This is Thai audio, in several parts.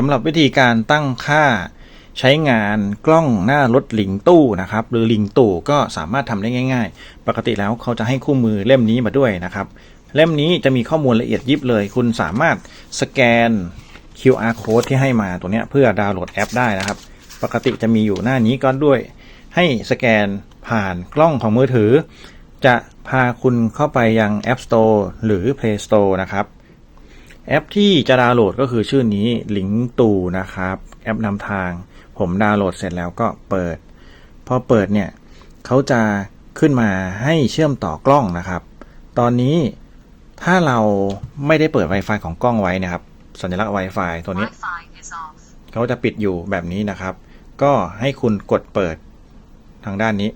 สำหรับวิธีการตั้งค่าใช้งานกล้องหน้ารถลิงตู้นะครับ หรือลิงตู่ก็สามารถทำได้ง่าย ๆ ปกติแล้วเขาจะให้คู่มือเล่มนี้มาด้วยนะครับ เล่มนี้จะมีข้อมูลละเอียดยิบเลย คุณสามารถสแกน QR code ที่ให้มาตัวนี้เพื่อดาวน์โหลดแอปได้นะครับ ปกติจะมีอยู่หน้านี้ก็ด้วย ให้สแกนผ่านกล้องของมือถือ จะพาคุณเข้าไปยัง App Store หรือ Play Store นะครับ แอปที่จะดาวน์โหลดก็คือชื่อนี้ลิงตูนะครับ แอปนำทาง ผมดาวน์โหลดเสร็จแล้วก็เปิด พอเปิดเนี่ยเขาจะขึ้นมาให้เชื่อมต่อกล้องนะครับ ตอนนี้ถ้าเราไม่ได้เปิด Wi-Fi ของกล้องไว้นะครับ สัญลักษณ์ Wi-Fi ตัวนี้ Wi-Fi is off. เขาจะปิดอยู่แบบนี้นะครับ ก็ให้คุณกดเปิดทางด้านนี้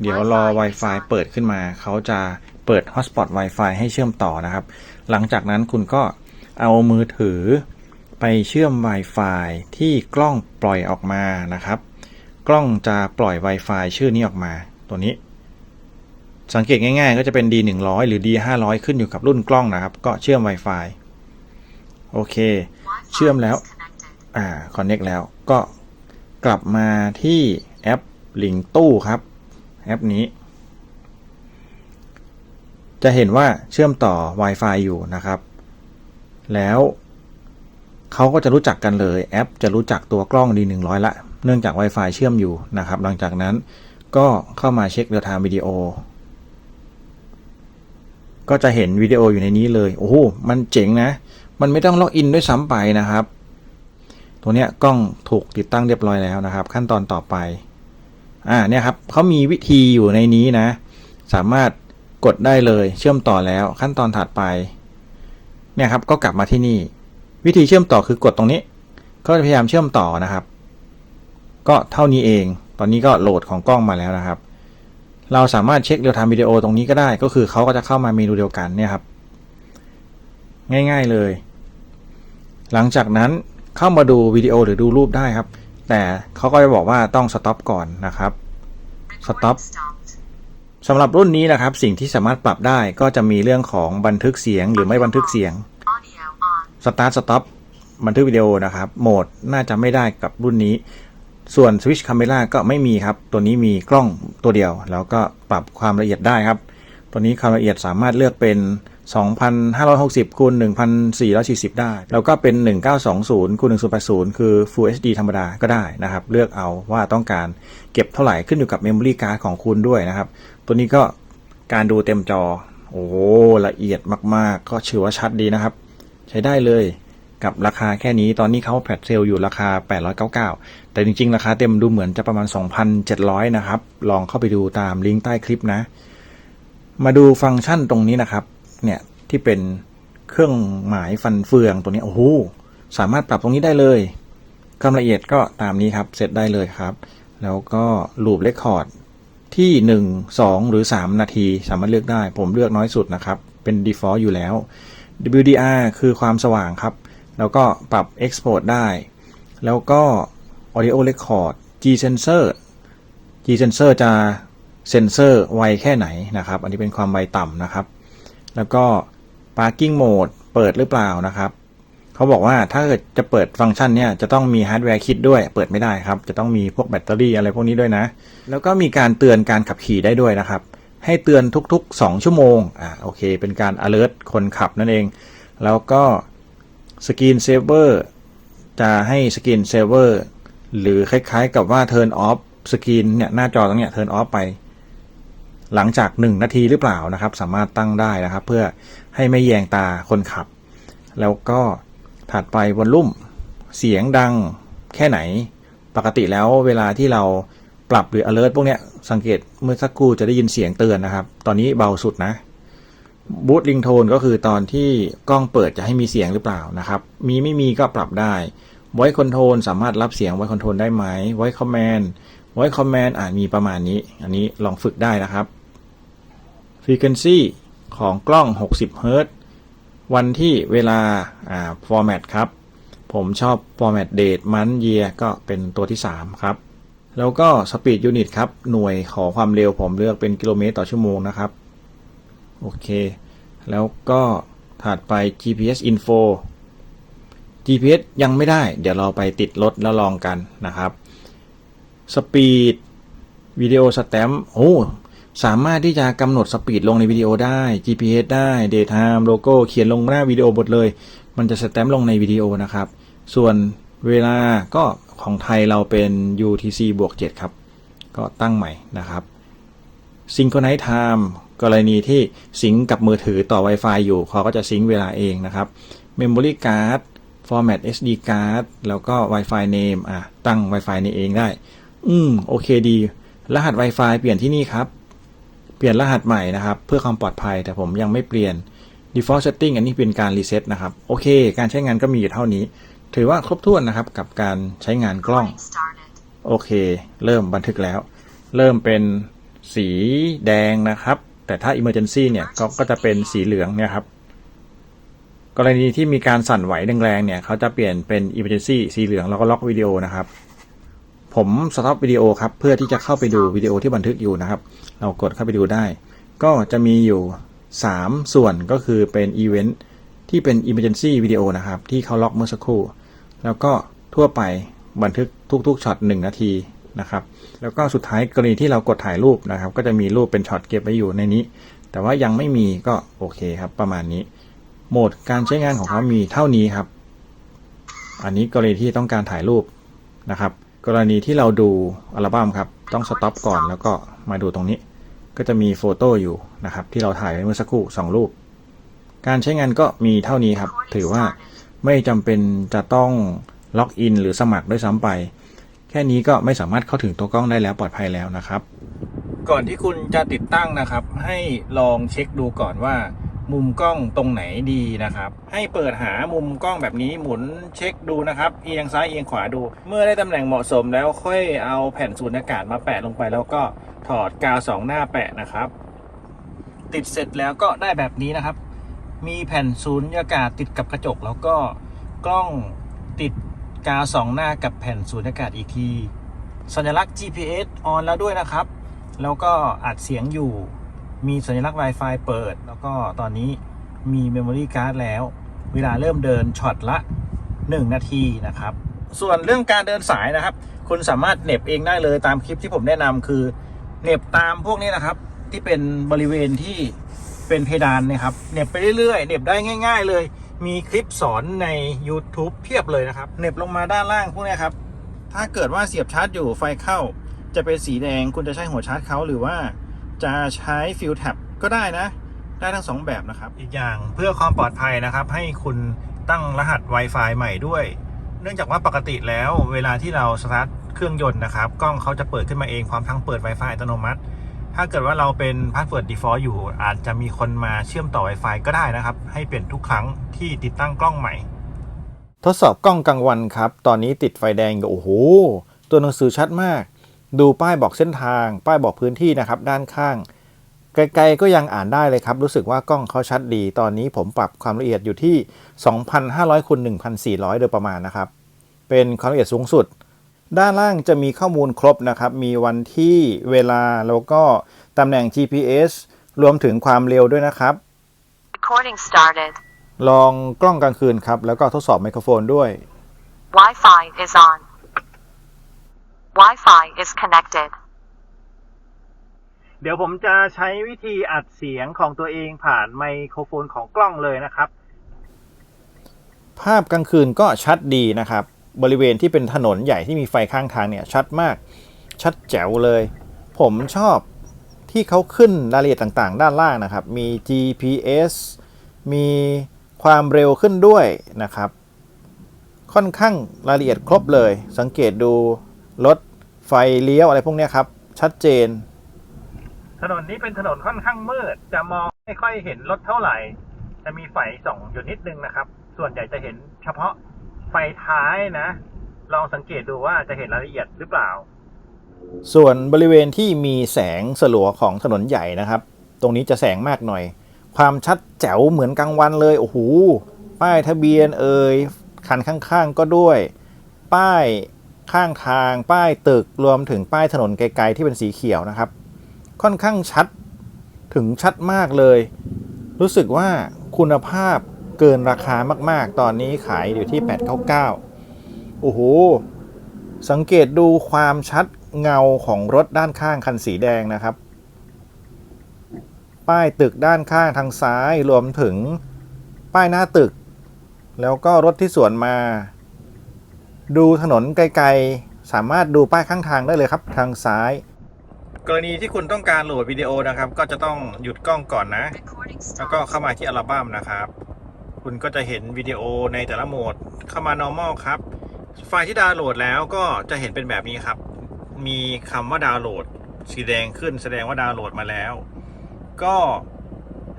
เดี๋ยวรอ Wi-Fi เปิดขึ้นมา เขาจะเปิด Hotspot Wi-Fi ให้เชื่อมต่อนะครับ หลังจากนั้นคุณก็เอามือถือไปเชื่อม Wi-Fi ที่กล้องปล่อยออกมานะครับ กล้องจะปล่อย Wi-Fi ชื่อนี้ออกมาตัวนี้ สังเกตง่ายๆ ก็จะเป็น D100 หรือ D500 ขึ้นอยู่กับรุ่นกล้องนะครับ ก็เชื่อม Wi-Fi โอเค เชื่อมแล้ว อ่า connect แล้ว ก็กลับมาที่แอปลิงตู้ครับ แอปนี้ จะเห็นว่าเชื่อมต่อ Wi-Fi อยู่นะครับ แล้วเขาก็จะรู้จักกันเลยแอป จะรู้จักตัวกล้อง D100 ละ เนื่องจาก Wi-Fi เชื่อมอยู่นะครับ หลังจากนั้นก็เข้ามาเช็คเรียลไทม์วิดีโอ ก็จะเห็นวิดีโออยู่ในนี้เลย โอ้โห มันเจ๋งนะ มันไม่ต้องล็อกอินด้วยซ้ำไปนะครับ ตัวเนี้ยกล้องถูกติดตั้งเรียบร้อยแล้วนะครับ ขั้นตอนต่อไป อ่าเนี่ยครับเขามีวิธีอยู่ในนี้นะ สามารถ กดได้เลยเชื่อมต่อแล้วขั้นตอนถัดไป เนี่ยครับก็กลับมาที่นี่ วิธีเชื่อมต่อคือกดตรงนี้ก็จะพยายามเชื่อมต่อนะครับ ก็เท่านี้เอง ตอนนี้ก็โหลดของกล้องมาแล้วนะครับ เราสามารถเช็คเรียลไทม์วิดีโอตรงนี้ก็ได้ ก็คือเขาก็จะเข้ามาเมนูเดียวกันเนี่ยครับ ง่ายๆเลย หลังจากนั้นเข้ามาดูวิดีโอหรือดูรูปได้ครับ แต่เขาก็จะบอกว่าต้องสต็อปก่อนนะครับ Recording Stop. stopped. สำหรับรุ่นนี้นะครับ สิ่งที่สามารถปรับได้ก็จะมีเรื่องของบันทึกเสียงหรือไม่บันทึกเสียง Audio on. Start Stop บันทึกวิดีโอนะครับ โหมดน่าจะไม่ได้กับรุ่นนี้ ส่วน Switch Camera ก็ไม่มีครับ ตัวนี้มีกล้องตัวเดียว แล้วก็ปรับความละเอียดได้ครับ ตัวนี้ความละเอียดสามารถเลือกเป็น 2560คูณ1440 ได้ แล้วก็เป็น 1920คูณ1080 คือ Full HD ธรรมดาก็ได้นะครับ เลือกเอาว่าต้องการเก็บเท่าไหร่ขึ้นอยู่กับ Memory Card ของคุณด้วยนะครับ ตัวนี้ก็การดูเต็มจอ โอ้ละเอียดมากๆ ก็ถือว่าชัดดีนะครับ ใช้ได้เลยกับราคาแค่นี้ตอนนี้เขาแพลตเซลอยู่ราคา 899 แต่จริง ๆ ราคาเต็มดูเหมือนจะประมาณ 2,700 นะครับ ลองเข้าไปดูตามลิงก์ใต้คลิปนะ มาดูฟังก์ชันตรงนี้นะครับ เนี่ยที่เป็นเครื่องหมายฟันเฟืองตัวนี้โอ้โหสามารถปรับตรงนี้ได้เลยความละเอียดก็ตามนี้ครับเสร็จได้เลยครับ แล้วก็ลูปเรคคอร์ด ที่ 1 2 หรือ 3 นาทีสามารถเลือกได้ ผมเลือกน้อยสุดนะครับ เป็น default อยู่แล้ว WDR คือความสว่างครับ แล้วก็ปรับ export ได้ แล้วก็ audio record G sensor G sensor จะเซนเซอร์ไวแค่ไหนนะครับ อันนี้เป็นความไวต่ำนะครับ แล้วก็ parking mode เปิดหรือเปล่านะครับ เขาบอกว่าถ้าเกิดจะเปิดฟังก์ชันเนี่ยจะต้องมีฮาร์ดแวร์คิดด้วย เปิดไม่ได้ครับ จะต้องมีพวกแบตเตอรี่อะไรพวกนี้ด้วยนะ แล้วก็มีการเตือนการขับขี่ได้ด้วยนะครับ ให้เตือนทุกๆ 2 ชั่วโมงอ่าโอเค เป็นการ alert คนขับนั่นเอง แล้วก็สกรีนเซเวอร์จะให้สกรีนเซเวอร์หรือคล้ายๆ กับว่า turn off สกรีนเนี่ยหน้าจอตรงเนี้ย turn off ไป หลังจาก 1 นาทีหรือเปล่านะครับ สามารถตั้งได้นะครับ เพื่อให้ไม่แยงตาคนขับ แล้วก็ ถัดไปวอลลุ่ม เสียงดังแค่ไหน ปกติแล้วเวลาที่เราปรับหรือ alert พวกเนี้ยสังเกตเมื่อสักครู่จะได้ยินเสียงเตือนนะครับ ตอนนี้เบาสุดนะบูตลิงโทนก็คือตอนที่กล้องเปิดจะให้มีเสียงหรือเปล่านะครับ มีไม่มีก็ปรับได้ voice control สามารถรับเสียง voice control ได้ไหม voice command voice command อ่ามีประมาณนี้ อันนี้ลองฝึกได้นะครับ frequency ของกล้อง 60 Hz วันที่เวลาอ่า format ครับ ผมชอบ format date month year ก็เป็นตัวที่ 3 ครับ แล้วก็ speed unit ครับ หน่วยขอความเร็วผมเลือกเป็นกิโลเมตรต่อชั่วโมงนะครับ โอเค แล้วก็ถัดไป GPS info GPS ยังไม่ได้ เดี๋ยวเราไปติดรถแล้วลองกันนะครับสปีดวิดีโอ สามารถที่จะกำหนดสปีดลงในวิดีโอได้ GPS ได้ Daytime โลโก้เขียนลงหน้าวิดีโอบทเลย มันจะสแตมป์ลงในวิดีโอนะครับ ส่วนเวลาก็ของไทยเราเป็น UTC บวก7ครับ ก็ตั้งใหม่นะครับ Synchronize Time กรณีที่สิงกับมือถือต่อ Wi-Fi อยู่เขาก็จะซิงเวลาเองนะครับ Memory Card Format SD Card แล้วก็ Wi-Fi Name อะตั้ง Wi-Fi ในเองได้ อืม โอเคดี รหัส Wi-Fi เปลี่ยนที่นี่ครับ เปลี่ยนรหัสใหม่นะครับ เพื่อความปลอดภัยแต่ผมยังไม่เปลี่ยน default setting อันนี้เป็นการรีเซ็ตนะครับ โอเค การใช้งานก็มีอยู่เท่านี้ ถือว่าครบถ้วนนะครับกับการใช้งานกล้อง Recording started. โอเค เริ่มบันทึกแล้ว เริ่มเป็นสีแดงนะครับ แต่ถ้า Emergency เนี่ยก็ก็จะเป็นสีเหลืองเนี่ยครับ กรณีที่มีการสั่นไหวแรงๆเนี่ยเขาจะเปลี่ยนเป็น Emergency สีเหลืองแล้วก็ล็อกวิดีโอนะครับผมสต็อปวิดีโอครับเพื่อที่จะเข้าไปดูวิดีโอที่บันทึกอยู่นะครับ เรากดเข้าไปดูได้ ก็จะมีอยู่ 3 ส่วนก็คือเป็นอีเวนต์ที่เป็น Emergency วิดีโอนะครับ ที่เขาล็อกเมื่อสักครู่ แล้วก็ทั่วไปบันทึกทุกๆช็อต1นาทีนะครับแล้วก็สุดท้ายกรณีที่เรากดถ่ายรูปนะครับ ก็จะมีรูปเป็นช็อตเก็บไว้อยู่ในนี้ แต่ว่ายังไม่มีก็โอเคครับประมาณนี้ โหมดการใช้งานของเขามีเท่านี้ครับ อันนี้กรณีที่ต้องการถ่ายรูปนะครับ กรณีที่เราดูอัลบั้มครับ ต้องสต็อปก่อนแล้วก็มาดูตรงนี้ ก็จะมีโฟโต้อยู่นะครับ ที่เราถ่ายไว้เมื่อสักครู่สองรูป การใช้งานก็มีเท่านี้ครับ ถือว่าไม่จำเป็นจะต้องล็อกอินหรือสมัครด้วยซ้ำไป แค่นี้ก็ไม่สามารถเข้าถึงตัวกล้องได้แล้วปลอดภัยแล้วนะครับ ก่อนที่คุณจะติดตั้งนะครับ ให้ลองเช็คดูก่อนว่า มุมกล้องตรงไหนดีนะครับ ให้เปิดหามุมกล้องแบบนี้หมุนเช็คดูนะครับเอียงซ้ายเอียงขวาดู เมื่อได้ตำแหน่งเหมาะสมแล้วค่อยเอาแผ่นสูญญากาศมาแปะลงไป แล้วก็ถอดกาวสองหน้าแปะนะครับ ติดเสร็จแล้วก็ได้แบบนี้นะครับ มีแผ่นสูญญากาศติดกับกระจก แล้วก็กล้องติดกาวสองหน้ากับแผ่นสูญญากาศอีกที สัญลักษณ์ GPS ออนแล้วด้วยนะครับ แล้วก็อัดเสียงอยู่ มีสัญลักษณ์ Wi-Fi เปิด แล้วก็ตอนนี้มี Memory Card แล้ว เวลาเริ่มเดินช็อตละ 1 นาทีนะครับ ส่วนเรื่องการเดินสายนะครับ คุณสามารถเน็บเองได้เลยตามคลิปที่ผมแนะนำคือเน็บตามพวกนี้นะครับ ที่เป็นบริเวณที่เป็นเพดานนะครับเน็บไปเรื่อยๆเน็บได้ง่าย ๆ เลย มีคลิปสอนใน YouTube เพียบเลยนะครับเน็บลงมาด้านล่างพวกนี้ครับถ้าเกิดว่าเสียบชาร์จอยู่ไฟเข้า จะเป็นสีแดงคุณจะใช้หัวชาร์จเขาหรือว่า จะใช้ฟิลแท็บก็ได้นะ ได้ทั้งสองแบบนะครับ อีกอย่างเพื่อความปลอดภัยนะครับ ให้คุณตั้งรหัส Wi-Fi ใหม่ด้วย เนื่องจากว่าปกติแล้วเวลาที่เราสตาร์ทเครื่องยนต์นะครับ กล้องเขาจะเปิดขึ้นมาเองพร้อมทั้งเปิด Wi-Fi อัตโนมัติ ถ้าเกิดว่าเราเป็นพาสเวิร์ด default อยู่ อาจจะมีคนมาเชื่อมต่อ Wi-Fi ก็ได้นะครับ ให้เปลี่ยนทุกครั้งที่ติดตั้งกล้องใหม่ ทดสอบกล้องกลางวันครับ ตอนนี้ติดไฟแดงอยู่โอ้โห ตัวหนังสือชัดมาก ดูป้ายบอกเส้นทาง ป้ายบอกพื้นที่นะครับ ด้านข้าง ไกลๆก็ยังอ่านได้เลยครับ รู้สึกว่ากล้องเขาชัดดี ตอนนี้ผมปรับความละเอียดอยู่ที่ 2,500คูณ1,400 โดยประมาณนะครับ เป็นความละเอียดสูงสุด ด้านล่างจะมีข้อมูลครบนะครับ มีวันที่เวลาแล้วก็ตำแหน่ง GPS รวมถึงความเร็วด้วยนะครับ Recording started. ลองกล้องกลางคืนครับ แล้วก็ทดสอบไมโครโฟนด้วย Wi-Fi is on. Wi-Fi is connected. เดี๋ยวผมจะใช้วิธีอัดเสียงของตัวเองผ่านไมโครโฟนของกล้องเลยนะครับ ภาพกลางคืนก็ชัดดีนะครับ บริเวณที่เป็นถนนใหญ่ที่มีไฟข้างทางเนี่ยชัดมาก ชัดแจ๋วเลย ผมชอบที่เขาขึ้นรายละเอียดต่างๆ ด้านล่างนะครับ มี GPS มีความเร็วขึ้นด้วยนะครับ ค่อนข้างรายละเอียดครบเลย สังเกตดูรถ ไฟเลี้ยวอะไรพวกเนี้ยครับ ชัดเจน ถนนนี้เป็นถนนค่อนข้างมืด จะมองไม่ค่อยเห็นรถเท่าไหร่ จะมีไฟส่องอยู่นิดนึงนะครับ ส่วนใหญ่จะเห็นเฉพาะไฟท้ายนะ ลองสังเกตดูว่าจะเห็นรายละเอียดหรือเปล่า ส่วนบริเวณที่มีแสงสลัวของถนนใหญ่นะครับ ตรงนี้จะแสงมากหน่อย ความชัดแจ๋วเหมือนกลางวันเลยโอ้โหป้ายทะเบียนเอ่ยคันข้างๆก็ด้วย ป้าย ข้างทางป้ายตึกรวมถึงป้ายถนนไกลๆที่เป็นสีเขียวนะครับ ค่อนข้างชัดถึงชัดมากเลย รู้สึกว่าคุณภาพเกินราคามากๆ ตอนนี้ขายอยู่ที่ 899 โอ้โห สังเกตดูความชัดเงาของรถด้านข้างคันสีแดงนะครับ ป้ายตึกด้านข้างทางซ้ายรวมถึงป้ายหน้าตึก แล้วก็รถที่สวนมา ดูถนนไกลๆ สามารถดูป้ายข้างทางได้เลยครับ ทางซ้าย กรณีที่คุณต้องการโหลดวิดีโอนะครับ ก็จะต้องหยุดกล้องก่อนนะ แล้วก็เข้ามาที่อัลบั้มนะครับ คุณก็จะเห็นวิดีโอในแต่ละโหมดเข้ามา normal ครับ ไฟล์ที่ดาวน์โหลดแล้วก็จะเห็นเป็นแบบนี้ครับ มีคำว่าดาวน์โหลด สีแดงขึ้นแสดงว่าดาวน์โหลดมาแล้ว ก็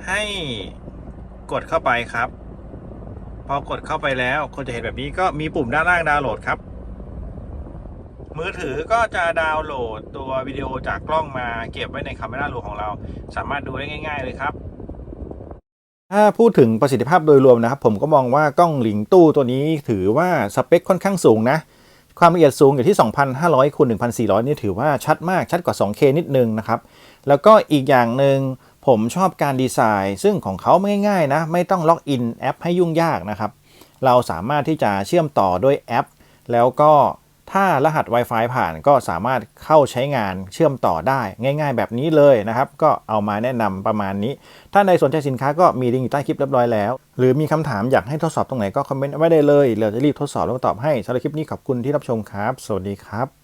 ให้กดเข้าไปครับ อกดเข้าไปแล้วคุณจะเห็นแบบนี้ก็มีปุ่มด้านล่างดาวน์โหลดครับ มือถือก็จะดาวน์โหลดตัววิดีโอจากกล้องมาเก็บไว้ในคาเมราโรของเรา สามารถดูได้ง่าย ๆ เลยครับถ้าพูดถึงประสิทธิภาพโดยรวมนะครับ ผมก็มองว่ากล้องหลิงตู้ตัวนี้ถือว่าสเปคค่อนข้างสูงนะ ความละเอียดสูงอยู่ที่ 2,500คูณ1,400 นี่ถือว่าชัดมากชัดกว่า 2K นิดนึงนะครับ แล้วก็อีกอย่างหนึ่ง ผมชอบการดีไซน์ ซึ่งของเขาไม่ง่ายๆนะไม่ต้องล็อกอินแอปให้ยุ่งยากนะครับ เราสามารถที่จะเชื่อมต่อด้วยแอป แล้วก็ถ้ารหัส Wi-Fi ผ่านก็สามารถเข้าใช้งานเชื่อมต่อได้ง่ายๆ แบบนี้เลยนะครับ ก็เอามาแนะนำประมาณนี้ ถ้าในสนใจสินค้าก็มีลิงก์อยู่ใต้คลิปเรียบร้อยแล้ว หรือมีคำถามอยากให้ทดสอบตรงไหนก็คอมเมนต์ไว้ได้เลยเราจะรีบทดสอบแล้วตอบให้สำหรับคลิปนี้ขอบคุณที่รับชมครับ สวัสดีครับ